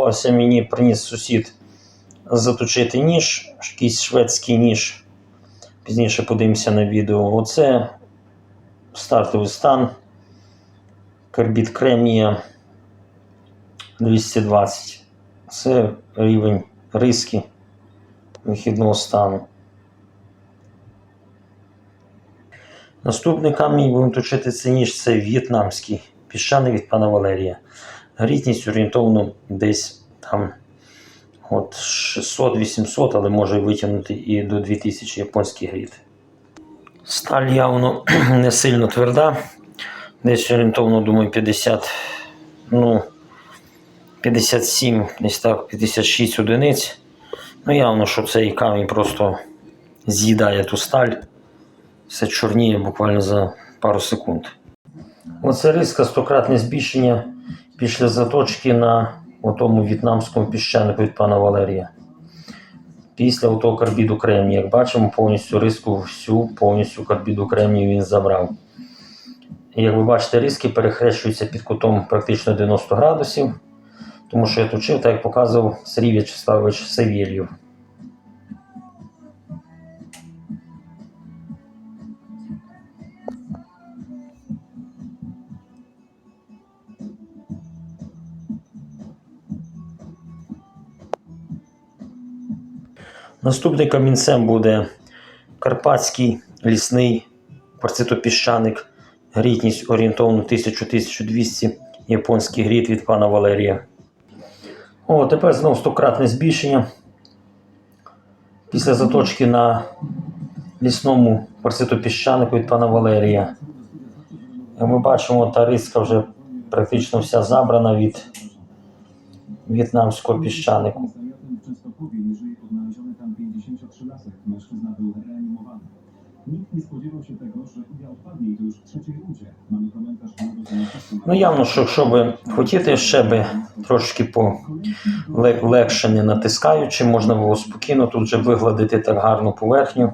попався мені, приніс сусід заточити ніж, якийсь шведський ніж. Пізніше подивимося на відео. Оце стартовий стан. Карбід кремія 220. Це рівень риски вихідного стану. Наступний камінь будемо точити це ніж це в'єтнамський піщаний від пана Валерія. Грітність орієнтовно десь там от 600-800, але може витягнути і до 2000 японських гріт. Сталь явно не сильно тверда. Десь орієнтовно, думаю, 50, ну, 57, десь так, 56 одиниць. Ну, явно, що цей камінь просто з'їдає ту сталь. Все чорніє буквально за пару секунд. Оце риска стократне збільшення після заточки на тому в'єтнамському піщанику від пана Валерія. Після того карбіду кремнію, як бачимо, повністю риску всю повністю карбіду кремнію він забрав. Як ви бачите, риски перехрещуються під кутом практично 90 градусів, тому що я точив, так як показував Сергій В'ячеславович Савєльєв. Наступним камінцем буде карпатський лісний кварцитопіщаник. Грітність орієнтовно 1000-1200 японський гріт від пана Валерія. О, тепер знову стократне збільшення. Після заточки на лісному кварцитопіщанику від пана Валерія. Ми бачимо, та риска вже практично вся забрана від в'єтнамського піщанику. Nie spodziewał się tego, że Unia odpadnie i to już w trzeciej rundzie. Mamy komentarz. Ну, явно, що якщо би хотіти ще би трошки по легше не натискаючи, можна було спокійно тут вже вигладити так гарну поверхню.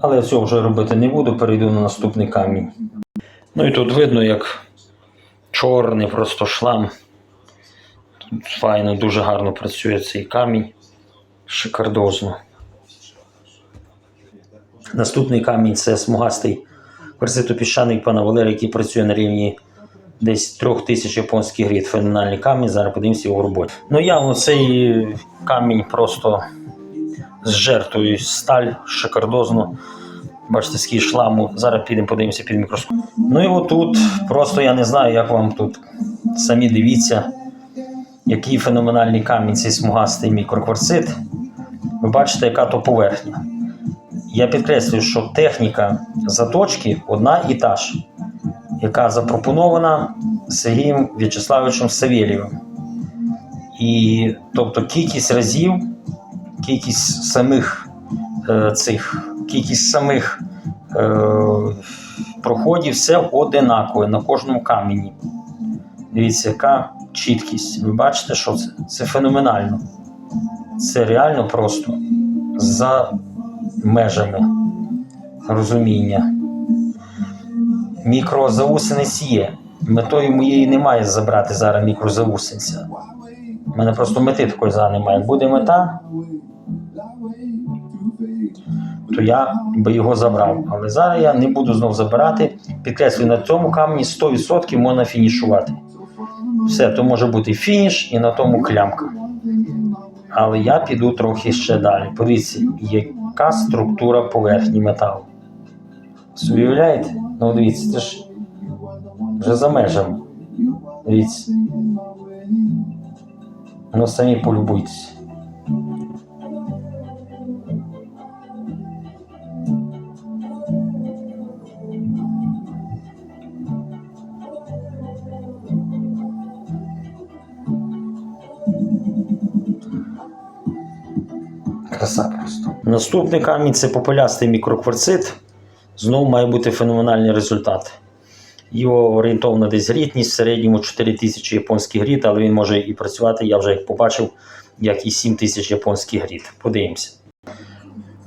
Але я цього вже робити не буду, перейду на наступний камінь. Ну і тут видно, як чорний просто шлам. Файно, дуже гарно працює цей камінь. Шикардозно. Наступний камінь це смугастий кварцитопіщаний пана Валерія, який працює на рівні десь трьох тисяч японських гріт. Феноменальний камінь. Зараз подивимося його роботі. Ну явно цей камінь просто з жертвою сталь шикардозно. Бачите, скільки шламу. Зараз підемо подивимося під мікроскоп. Ну і отут просто я не знаю, як вам тут. Самі дивіться, який феноменальний камінь цей смугастий мікрокварцит. Ви бачите, яка то поверхня. Я підкреслюю, що техніка заточки одна і та ж, яка запропонована Сергієм В'ячеславовичем Савєлєвим. І тобто кількість разів, кількість самих е, цих, кількість самих е, проходів, все одинакове на кожному камені. Дивіться, яка чіткість. Ви бачите, що це? Це феноменально. Це реально просто за межами розуміння. Мікрозаусениць є. Метою моєї немає забрати зараз мікрозаусенця. У мене просто мети такої зараз немає. Буде мета, то я би його забрав. Але зараз я не буду знов забирати. Підкреслюю, на цьому камені 100% можна фінішувати. Все, то може бути фініш і на тому клямка. Але я піду трохи ще далі. Подивіться, яка структура поверхні металу. Уявляєте? Ну дивіться, це ж вже за межами. Дивіться. Ну самі полюбуйтесь. Краса просто. Наступний камінь це попелястий мікрокварцит. Знову має бути феноменальний результат. Його орієнтовна десь грітність, в середньому 4000 японських гріт, але він може і працювати, я вже як побачив, як і 7000 японських гріт. Подивимося.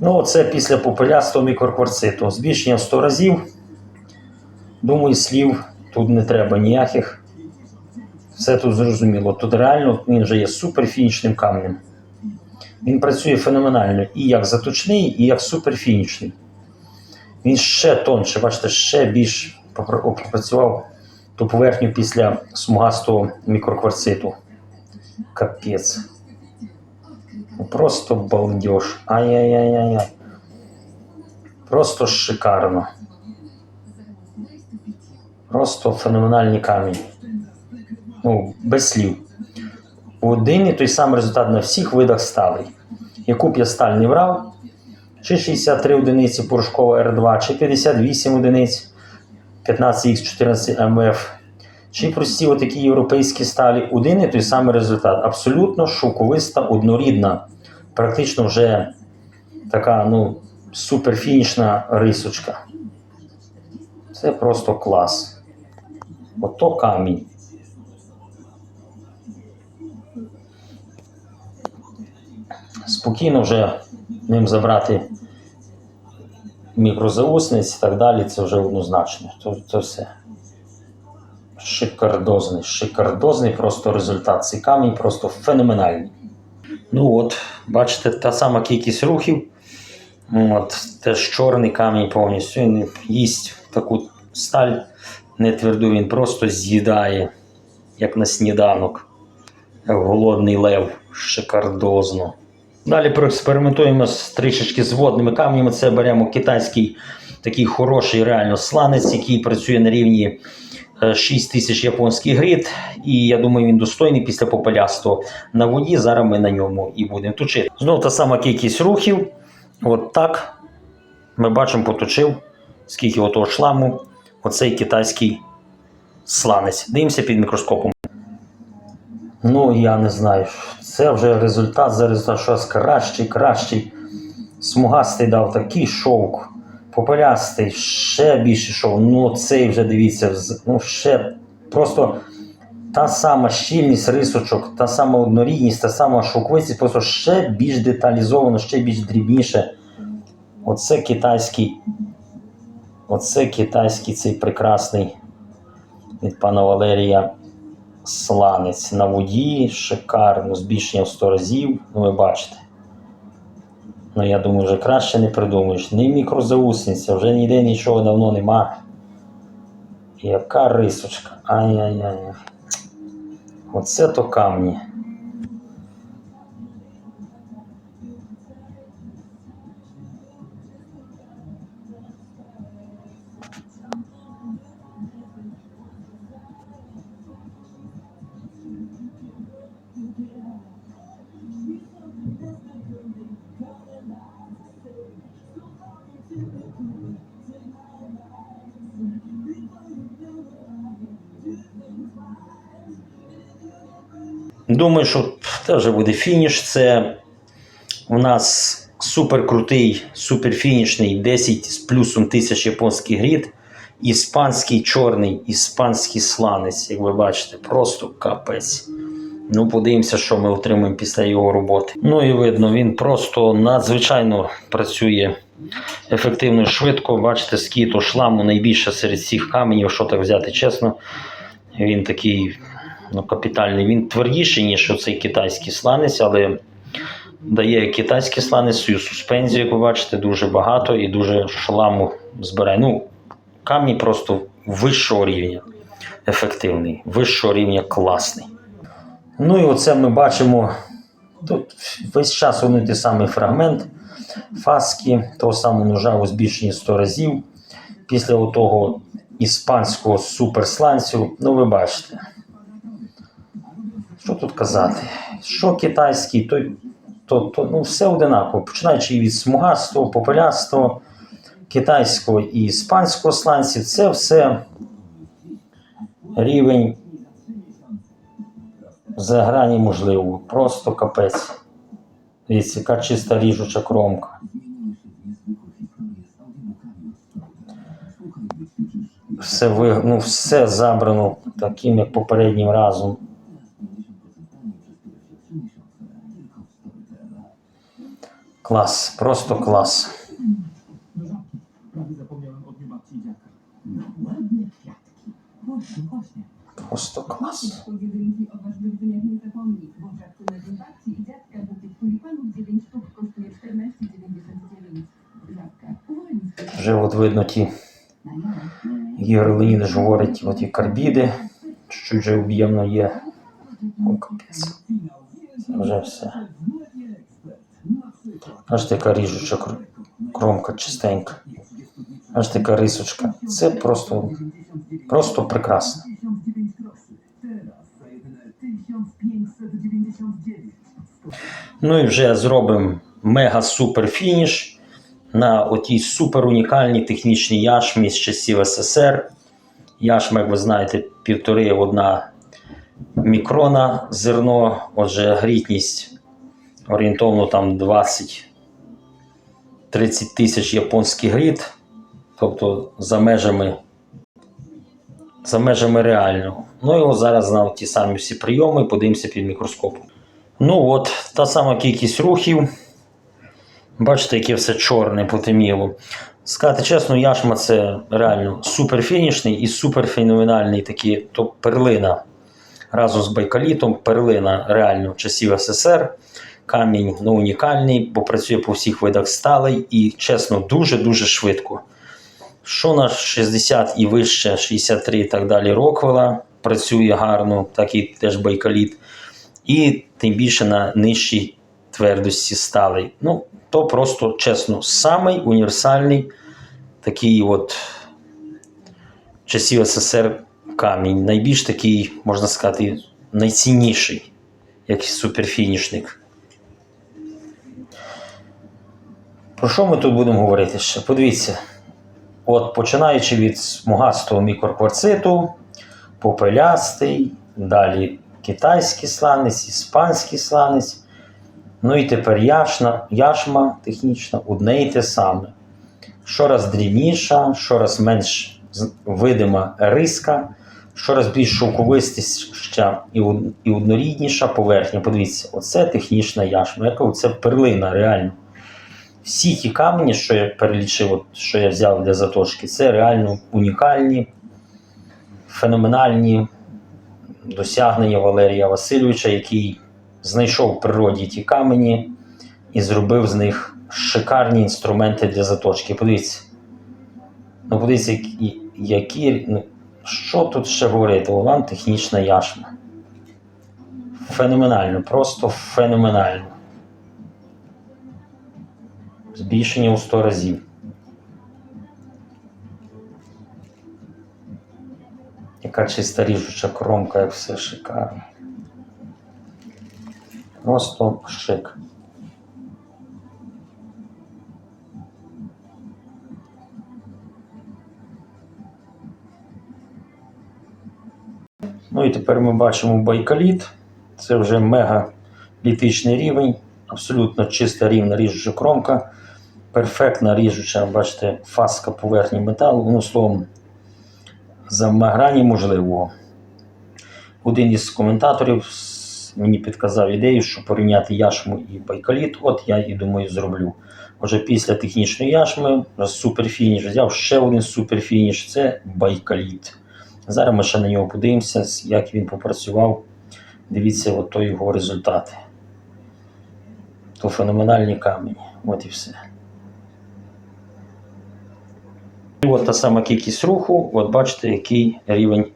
Ну, це після попелястого мікрокварциту. Збільшення в 100 разів. Думаю, слів тут не треба ніяких. Все тут зрозуміло. Тут реально він вже є суперфінішним камнем. Він працює феноменально і як заточний, і як суперфінішний. Він ще тонше, бачите, ще більш попрацював ту поверхню після смугастого мікрокварциту. Капець. Ну, Просто балдеж. Ай-яй-яй-яй. Просто шикарно. Просто феноменальний камінь. Ну, без слів. Один і той самий результат на всіх видах сталей. Яку б я сталь не брав, чи 63 одиниці порошкова R2, чи 58 одиниць 15X14 МФ, чи прості отакі європейські сталі, один і той самий результат. Абсолютно шовковиста, однорідна, практично вже така ну, суперфінішна рисочка. Це просто клас. Ото камінь. Спокійно вже ним забрати мікрозаусниць і так далі, це вже однозначно. То, це все. Шикардозний, шикардозний просто результат. Цей камінь просто феноменальний. Ну от, бачите, та сама кількість рухів. От, теж чорний камінь повністю. Він їсть таку сталь не тверду, він просто з'їдає, як на сніданок, голодний лев, шикардозно. Далі проекспериментуємо з трішечки з водними камнями. Це беремо китайський такий хороший реально сланець, який працює на рівні е, 6 тисяч японських грит. І я думаю, він достойний після попелясту на воді. Зараз ми на ньому і будемо точити. Знову та сама кількість рухів. От так ми бачимо, поточив, скільки отого шламу, оцей китайський сланець. Дивимося під мікроскопом. Ну, я не знаю. Це вже результат за результат, щось кращий, кращий. Смугастий дав такий шовк, попелястий, ще більше шовк. Ну, цей вже дивіться, ну ще просто та сама щільність рисочок, та сама однорідність, та сама шовковицість, просто ще більш деталізовано, ще більш дрібніше. Оце китайський, оце китайський цей прекрасний від пана Валерія сланець на воді, шикарно, збільшення в 100 разів. Ну, ви бачите. Ну, я думаю, вже краще не придумаєш. Ні мікрозаусниця, вже ніде нічого давно нема. Яка рисочка. Ай-яй-яй. Оце то камні. Думаю, що вже буде фініш. Це у нас суперкрутий, суперфінішний 10 з плюсом тисяч японських грід. Іспанський чорний, іспанський сланець, як ви бачите, просто капець. Ну, подивимося, що ми отримаємо після його роботи. Ну і видно, він просто надзвичайно працює ефективно і швидко. Бачите, скіто шламу найбільше серед всіх каменів, що так взяти чесно. Він такий ну, капітальний. Він твердіший, ніж оцей китайський сланець, але дає китайський сланець свою суспензію, як ви бачите, дуже багато і дуже шламу збирає. Ну, камінь просто вищого рівня, ефективний, вищого рівня класний. Ну і оце ми бачимо. Тут весь час один той самий фрагмент фаски, того самого ножа у збільшенні 100 разів. Після того іспанського суперсланцю, ну ви бачите. Що тут казати? Що китайський, то, то, то ну, все одинаково. Починаючи від смугастого, попелястого, китайського і іспанського сланців, це все рівень за грані можливого. Просто капець. Дивіться, яка чиста ріжуча кромка. Все, ви, ну, все забрано таким, як попереднім разом. Kosztuje 14,99. Żabka, uwolnij swój Вже от видно ті, Ігор Леонідович говорить, от і карбіди, чуть вже об'ємно є. О, капець. Вже все. Аж така ріжуча кромка чистенька. Аж така рисочка. Це просто, просто прекрасно. 1009 groszy. Teraz za jedyne 1599. Ну і вже зробимо мега-супер фініш на отій супер унікальній технічній яшмі з часів СССР. Яшма, як ви знаєте, півтори одна мікрона зерно, отже, грітність орієнтовно там 20-30 тисяч японських гріт, тобто за межами, за межами реального. Ну його зараз на ті самі всі прийоми, подивимося під мікроскопом. Ну от, та сама кількість рухів. Бачите, яке все чорне потеміло. Сказати чесно, яшма це реально суперфінішний і суперфеноменальний такий, то перлина разом з байкалітом, перлина реально часів СССР. Камінь ну, унікальний, бо працює по всіх видах сталей і, чесно, дуже-дуже швидко. Що на 60 і вище, 63 і так далі Роквела працює гарно, так і теж байкаліт і тим більше на нижчій твердості сталей. Ну, то просто чесно, самий універсальний такий от часів СССР камінь. Найбільш такий, можна сказати, найцінніший, як суперфінішник. Про що ми тут будемо говорити ще? Подивіться. От починаючи від смугастого мікрокварциту, попелястий, далі китайський сланець, іспанський сланець. Ну і тепер яшна, яшма технічна, одне і те саме. Щораз дрібніша, щораз менш видима риска, щораз більш шовковистіша і од- і однорідніша поверхня. Подивіться, оце технічна яшма. Яка це перлина, реально. Всі ті камені, що я перелічив, от, що я взяв для заточки, це реально унікальні, феноменальні досягнення Валерія Васильовича, який знайшов в природі ті камені і зробив з них шикарні інструменти для заточки. Подивіться. Ну, подивіться, які, ну, що тут ще говорити? Вам технічна яшма. Феноменально, просто феноменально. Збільшення у 100 разів. Яка чиста ріжуча кромка, як все шикарно. Просто шик. Ну і тепер ми бачимо байкаліт. Це вже мегалітичний рівень, абсолютно чиста рівна ріжуча кромка, перфектна ріжуча, бачите, фаска поверхні металу. Ну, словом, за грані можливого. Один із коментаторів мені підказав ідею, що порівняти яшму і байкаліт. От я і думаю, зроблю. Отже, після технічної яшми суперфініш взяв ще один суперфініш це байкаліт. Зараз ми ще на нього подивимося, як він попрацював. Дивіться, от то його результати. То феноменальні камені. От і все. І от та сама кількість руху, от бачите, який рівень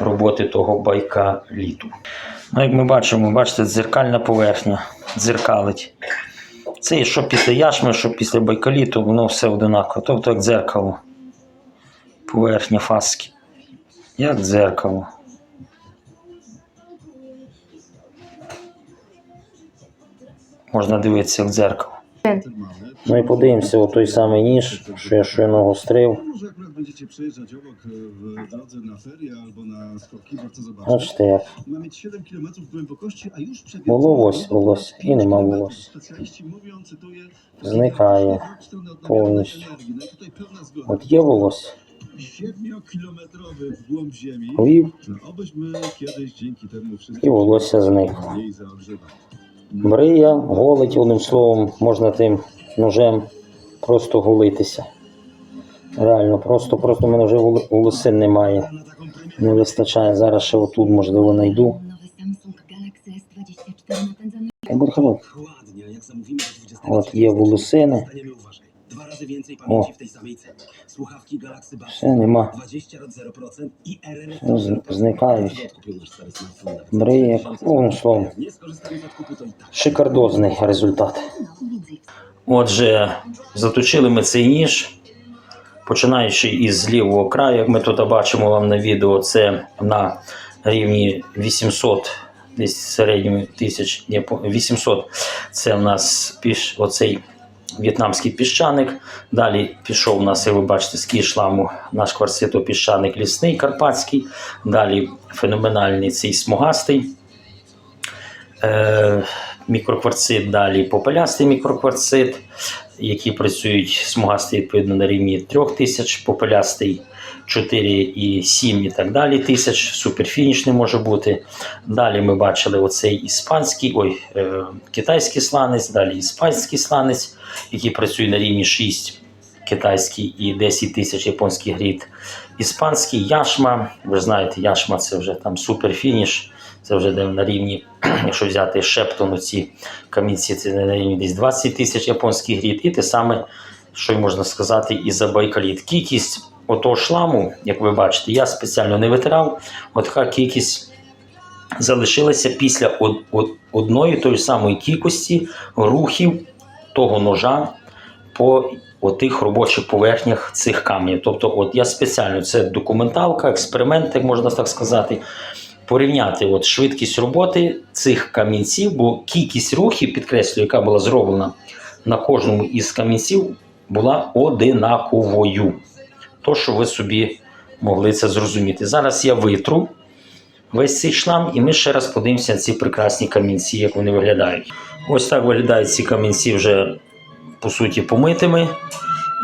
роботи того байка літу. Ну, як ми бачимо, бачите, дзеркальна поверхня дзеркалить. Це що після яшми, що після байкаліту, воно все одинаково. Тобто як дзеркало. Поверхня фаски. Як дзеркало. Можна дивитися як дзеркало. Ну і подивимося, о той самий ніж, що я щойно гострив. E. Бачите як. Ma mieć 7 km głębokości, a już przed Було ось волосся і нема волосся. Odnawialnej повністю. I. От є волосся. 7-kilometrowy w głąb ziemi. Obyśmy kiedyś dzięki temu і wszystkim волосся зникло. zaogrzewać. Голить, одним словом, можна тим ножем просто голитися. Реально, просто, просто в мене вже воло- волосин немає. Не вистачає. Зараз ще отут, можливо, знайду. Nowy Samsung Galaxy S24 napędzany Я буду ходити. Dokładnie, jak zamówimy do 20 От є волосини. Dostaniemy, uważaj, dwa razy więcej O. pamięci w tej samej cenie. Słuchawki Galaxy Buds Все нема. 20 lat 0% i RRF No, z- 0%. znikaють. Dlatego odkupił nasz stary smartfon nawet za Mryje, 2000 одним словом. Nie skorzystamy z odkupu, to i tak. Шикардозний результат. Отже, заточили ми цей ніж, починаючи із лівого краю, як ми тут бачимо вам на відео, це на рівні 800, десь в середньому тисяч, ні, по- 800. Це в нас піш, оцей в'єтнамський піщаник. Далі пішов у нас, як ви бачите, з кішламу наш кварцитопіщаник лісний карпатський. Далі феноменальний цей смугастий. Е, мікрокварцит, далі попелястий мікрокварцит, які працюють смугастий відповідно на рівні 3000, попелястий 4,7 і так далі тисяч, суперфінішний може бути. Далі ми бачили оцей іспанський, ой, е, китайський сланець, далі іспанський сланець, який працює на рівні 6 китайський і 10 тисяч японський грід. Іспанський яшма, ви знаєте, яшма це вже там суперфініш, це вже на рівні, якщо взяти шептону ці камінці, це на рівні десь 20 тисяч японських грід. І те саме, що й можна сказати, і за байкаліт. Кількість отого шламу, як ви бачите, я спеціально не витирав. От кількість залишилася після од- од- одної тої самої кількості рухів того ножа по отих робочих поверхнях цих каменів. Тобто, от я спеціально це документалка, експеримент, як можна так сказати. Порівняти от швидкість роботи цих камінців, бо кількість рухів, підкреслюю, яка була зроблена на кожному із камінців, була одинаковою. То, що ви собі могли це зрозуміти. Зараз я витру весь цей шлам, і ми ще раз подивимося на ці прекрасні камінці, як вони виглядають. Ось так виглядають ці камінці вже по суті помитими.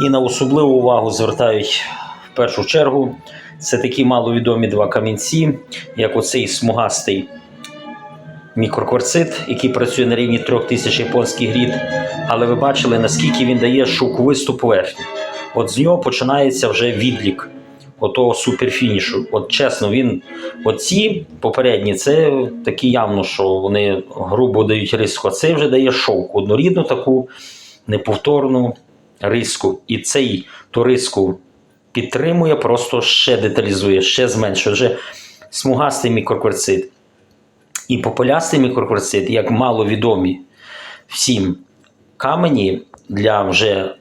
І на особливу увагу звертають в першу чергу. Це такі маловідомі два камінці, як оцей смугастий мікрокварцит, який працює на рівні 3000 японських грід. Але ви бачили, наскільки він дає шовковисту поверхню. От з нього починається вже відлік отого суперфінішу. От чесно, він оці попередні, це такі явно, що вони грубо дають риску. А цей вже дає шовк, однорідну таку неповторну риску. І цей ту риску підтримує, просто ще деталізує, ще зменшує. Вже смугастий мікрокварцит і попелястий мікрокварцит, як маловідомі всім камені для вже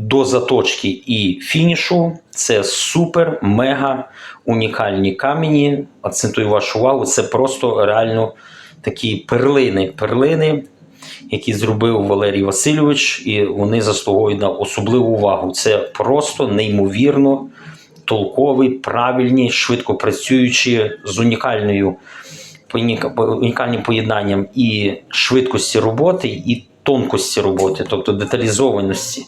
до заточки і фінішу. Це супер, мега унікальні камені. Акцентую вашу увагу, це просто реально такі перлини. Перлини, які зробив Валерій Васильович, і вони заслуговують на особливу увагу. Це просто неймовірно толкові, правильні, швидко працюючі з унікальною унікальним поєднанням і швидкості роботи, і тонкості роботи, тобто деталізованості.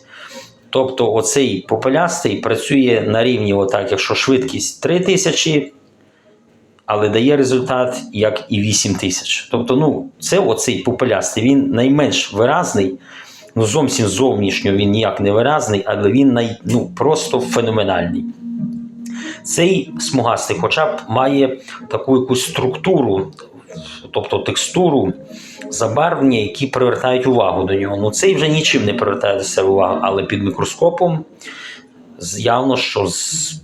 Тобто, оцей попелястий працює на рівні, отак, якщо швидкість 3000, але дає результат як і 8000. Тобто, ну, це оцей попелястий, він найменш виразний. Ну, зовсім зовнішньо він ніяк не виразний, але він най, ну, просто феноменальний. Цей смугастий, хоча б має таку якусь структуру, тобто текстуру, забарвлення, які привертають увагу до нього. Ну цей вже нічим не привертає до себе увагу, але під мікроскопом явно, що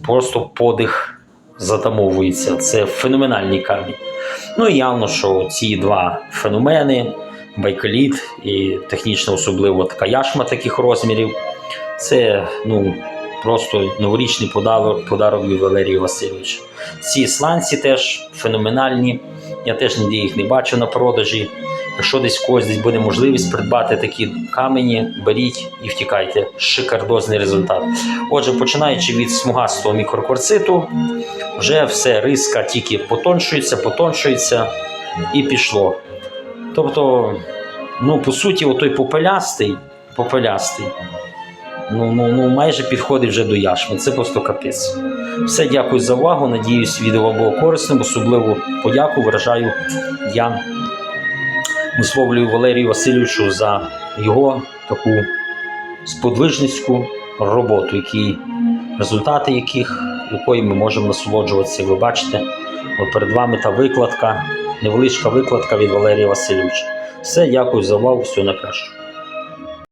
просто подих затамовується. Це феноменальний камінь. Ну і явно, що ці два феномени, байкаліт і технічно особливо така яшма таких розмірів. Це ну, просто новорічний подарок, подарок від Валерія. Ці сланці теж феноменальні. Я теж ніде їх не бачу на продажі. Якщо десь когось десь буде можливість придбати такі камені, беріть і втікайте. Шикардозний результат. Отже, починаючи від смугастого мікрокварциту, вже все, риска тільки потоншується, потоншується і пішло. Тобто, ну, по суті, отой попелястий, попелястий, ну, ну, ну майже підходить вже до яшми. Це просто капець. Все, дякую за увагу. Надіюсь, відео було корисним. Особливу подяку виражаю я висловлюю Валерію Васильовичу за його таку сподвижницьку роботу, які, результати яких, якої ми можемо насолоджуватися. Ви бачите, от перед вами та викладка, невеличка викладка від Валерія Васильовича. Все, дякую за увагу, всього найкращого.